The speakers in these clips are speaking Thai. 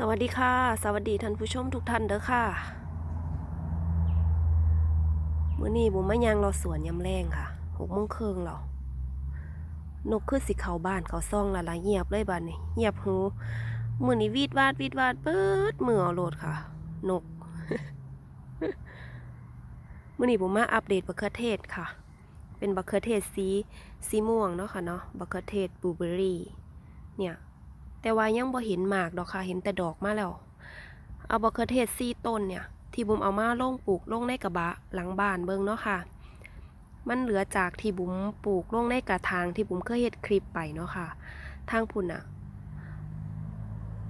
สวัสดีค่ะ สวัสดีท่านผู้ชมทุกท่านเด้อค่ะมื้อนี้บุมมายางรอสวนยำแรงค่ะหกโมงครึ่งแล้วนกคือสิเขาบ้านเขาซ่องละละเงียบเลยบ้านนี้เงียบหูมื้อนี้วีดวาดวีดวาดเปิดมือเอาโลดค่ะ นกมื้อนี้บุมมาอัปเดตบักเขือเทศค่ะ เป็นบักเขือเทศสีสีม่วงเนาะค่ะเนาะบักเขือเทศบลูเบอร์รี่เนี่ย แต่ว่ายังบ่เห็นหมากดอกค่ะ เห็นแต่ดอกมาแล้ว เอาบักเขือเทศซี่ต้นเนี่ย ที่บุมเอามาลงปลูกลงในกระบะหลังบ้านเบิ่งเนาะค่ะ มันเหลือจากที่บุมปลูกลงในกระถางที่บุมเคยเฮ็ดคลิปไปเนาะค่ะ ทางพุ่นน่ะ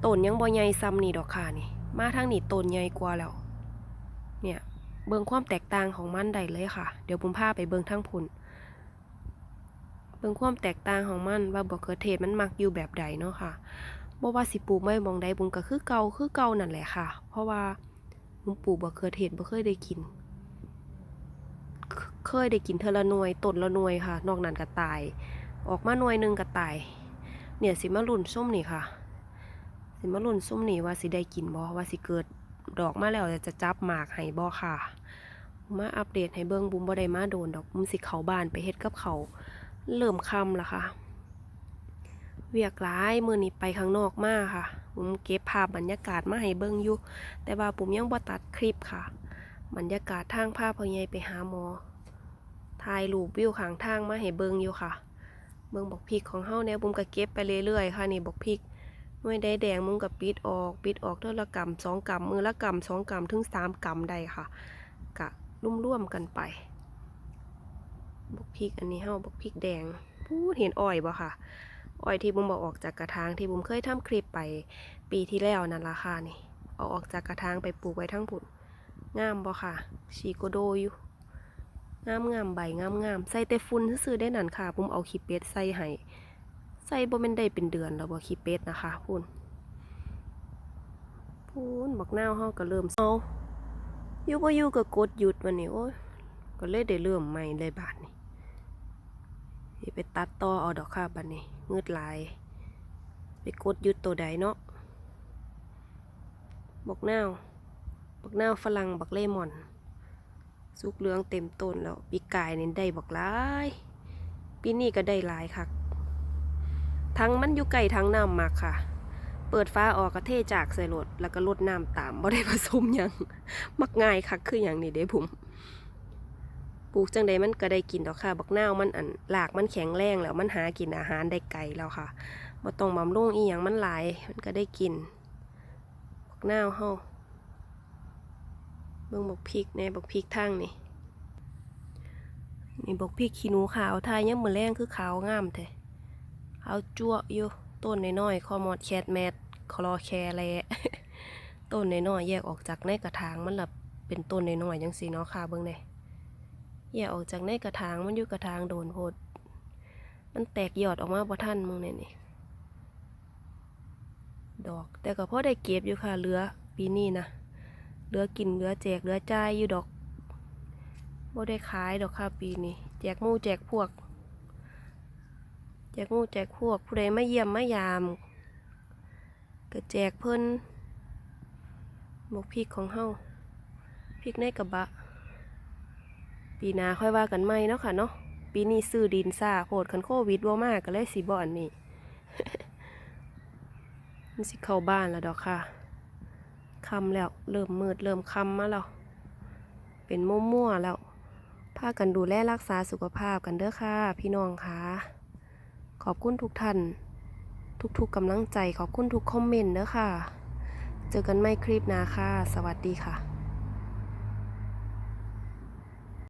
ต้นยังบ่ใหญ่ซ้ำนี่ดอกค่ะนี่ มาทางนี้ต้นใหญ่กว่าแล้ว เนี่ย เบิ่งความแตกต่างของมันได้เลยค่ะ เดี๋ยวบุมพาไปเบิ่งทางพุ่น เบิ่งความแตกต่างของมันว่าบักเขือเทศมันมักอยู่แบบใดเนาะค่ะบ่ว่าสิปลูกไม้มองใดบุญก็คือเก่าคือเก่านั่นแหละค่ะ เพราะว่าบุญปลูกบักเขือเทศบ่เคยได้กิน เคยได้กินเทละหน่วยต้นละหน่วยค่ะ นอกนั้นก็ตาย ออกมาหน่วยหนึงก็ตาย เนี่ยสิมาลุ่นส้มนี่ค่ะ สิมาลุ่นส้มนี่ว่าสิได้กินบ่ว่าสิเกิดดอกมาแล้วจะจับหมากให้บ่ค่ะ มาอัปเดตให้เบิ่งบุมบ่ได้มาโดนดอกบุมสิเขาบ้านไปเฮ็ดกับเขาว เริ่มคำล้วค่ะ เวียกร้ายมือนี้ไปข้างนอกมากค่ะ ผมเก็บภาพบรรยากาศมาให้เบิ่งอยู่ แต่ว่าผมยังบ่ตัดคลิปค่ะ บรรยากาศทางภาพพอใหญ่ไปหาหมอถ่ายรูปวิวข้างทางมาให้เบิ่งอยู่ค่ะ เบิ่งบอกพริกของเฮาเนี่ยผมก็เก็บไปเรื่อยๆค่ะนี่บอกพริกหน่วยใดแดงมุงกับปิดออกปิดออกเท่าละกำสองกำมือละกำสองกำถึงสามกำได้ค่ะ กะร่วมๆกันไป บกพริกอันนี้เฮาบกพริกแดงพูดเห็นอ้อยบ่ค่ะ อ้อยที่บุ้มบอกออกจากกระถางที่บุ้มเคยทำคลิปไปปีที่แล้วนั่นราคานี่เอาออกจากกระถางไปปลูกไว้ทั้งผุนงามบ่ค่ะชีโกโดอยู่งามงามใบงามงามใส่แต่ฝุ่นซื่อได้นั่นค่ะบุ้มเอาขี้เป็ดใส่ให้ใส่บ่แม่นได้เป็นเดือนแล้วบ่ขี้เป็ดนะคะพูนพูนบักนาเฮาก็เริ่มเอาอยู่บ่อยู่ก็กดหยุดวันนี้โอ้ยก็เลยได้เริ่มใหม่เลยบาดนี้ สิไปตัดต่อเอาดอกค่ะบัดนี้งืดลาย ไปกดหยุดตัวใดเนาะบักนาวบักนาวฝรั่งบักเลมอน สุกเหลืองเต็มต้นแล้วปีกายนี่ได้บักหลายปีนี้ก็ได้หลายค่ะทั้งมันอยู่ไก่ทั้งน้ำมากค่ะ เปิดฟ้าออกกระเทจากใส่รถแล้วก็ลดน้ำตามบ่ได้ผสมยัง มักง่ายคักคืออย่างนี้เด้ผม ปลูกจังใดมันก็ได้กินดอกค่ะ บักนาวมันอันหลากมันแข็งแรงแล้วมันหากินอาหารได้ไกลแล้วค่ะบ่ต้องบำรุงอีหยังมันหลายมันก็ได้กิน บักนาวเฮาเบิ่งบักพริกแน่บักพริกทางนี่นี่บักพริกขี้หนูขาวทายยังมื้อแรงคือขาวงามแท้ขาจั่วอยู่ต้นน้อยๆคอมอดแคทแมทคลอแคแลต้นน้อยๆแยกออกจากในกระถางมันละเป็นต้นน้อยๆจังซี่เนาะค่ะเบิ่งแหน่ แยกออกจากในกระถางมันอยู่กระถางโดนโพดมันแตกยอดออกมาบ่ทันมึงเนี่ยนี่ ดอก แต่ก็พอได้เก็บอยู่ค่ะเหลือปีนี้นะเหลือกินเหลือแจกเหลือจ่ายอยู่ดอกบ่ได้ขายดอกค่ะปีนี้แจกมู่แจกพวก แจกมู่แจกพวกผู้ใดมาเยี่ยมมายามก็แจกเพิ่นหมกพริกของเฮาพริกในกระบะ ปีหน้าค่อยว่ากันใหม่เนาะค่ะเนาะปีนี้ซื้อดินซ่าโคตรคันโควิดบ่มากก็เลยสิบ่อนนี้มันสิเข้าบ้านแล้วดอกค่ะคำแล้วเริ่มมืดเริ่มคำมาแล้วเป็นมั่วๆแล้วพากันดูแลรักษาสุขภาพกันเด้อค่ะ พี่น้องค่ะขอบคุณทุกท่าน ทุกๆกำลังใจขอบคุณทุกคอมเมนต์เด้อค่ะ เจอกันใหม่คลิปหน้าค่ะ สวัสดีค่ะ